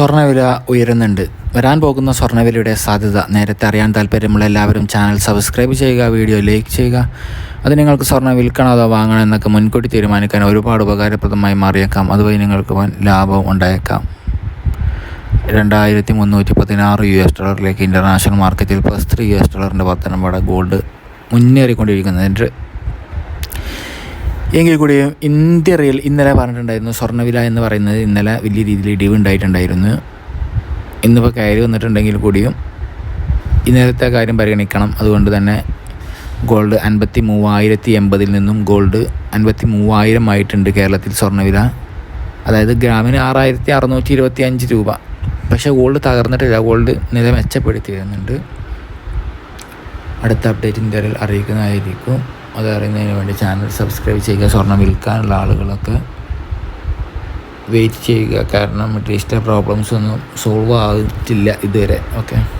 സ്വർണവില ഉയരുന്നുണ്ട്. വരാൻ പോകുന്ന സ്വർണവിലയുടെ സാധ്യത. നേരത്തെ അറിയാൻ താല്പര്യമുള്ള എല്ലാവരും ചാനൽ സബ്സ്ക്രൈബ് ചെയ്യുക വീഡിയോ ലൈക്ക് ചെയ്യുക. അത് നിങ്ങൾക്ക് സ്വർണം വിൽക്കണോ അതോ വാങ്ങണോ എന്നൊക്കെ മുൻകൂട്ടി തീരുമാനിക്കാൻ ഒരുപാട് ഉപകാരപ്രദമായി മാറിയേക്കാം. അതുവഴി നിങ്ങൾക്ക് വൻ ലാഭവും ഉണ്ടായേക്കാം. രണ്ടായിരത്തി മുന്നൂറ്റി പതിനാറ് യു എസ് ഡോളറിലേക്ക് ഇന്റർനാഷണൽ മാർക്കറ്റിൽ പ്ലസ് ത്രീ യു എസ് ഡോളറിന്റെ വർധനവിടെ ഗോൾഡ് മുന്നേറിക്കൊണ്ടിരിക്കുന്നതിന്റെ എങ്കിൽ കൂടിയും ഇന്ത്യ റിയൽ ഇന്നലെ പറഞ്ഞിട്ടുണ്ടായിരുന്നു സ്വർണവില എന്ന് പറയുന്നത് ഇന്നലെ വലിയ രീതിയിൽ ഇടിവ് ഉണ്ടായിട്ടുണ്ടായിരുന്നു. ഇന്നിപ്പോൾ കയറി വന്നിട്ടുണ്ടെങ്കിൽ കൂടിയും ഇന്നലത്തെ കാര്യം പരിഗണിക്കണം. അതുകൊണ്ട് തന്നെ ഗോൾഡ് അൻപത്തി മൂവായിരത്തി എൺപതിൽ നിന്നും ഗോൾഡ് അൻപത്തി മൂവായിരം ആയിട്ടുണ്ട് കേരളത്തിൽ സ്വർണവില. അതായത് ഗ്രാമിന് ആറായിരത്തി അറുന്നൂറ്റി ഇരുപത്തി അഞ്ച് രൂപ. പക്ഷേ ഗോൾഡ് തകർന്നിട്ടില്ല. ഗോൾഡ് നില മെച്ചപ്പെടുത്തി വരുന്നുണ്ട് അടുത്ത അപ്ഡേറ്റ് ഇന്ത്യയിൽ അറിയിക്കുന്നതായിരിക്കും. അത് അറിയുന്നതിന് വേണ്ടി ചാനൽ സബ്സ്ക്രൈബ് ചെയ്യുക സ്വർണം വിൽക്കാനുള്ള ആളുകളൊക്കെ വെയിറ്റ് ചെയ്യുക. കാരണം മറ്റേ പ്രോബ്ലംസ് ഒന്നും സോൾവ് ആയിട്ടില്ല ഇതുവരെ. ഓക്കെ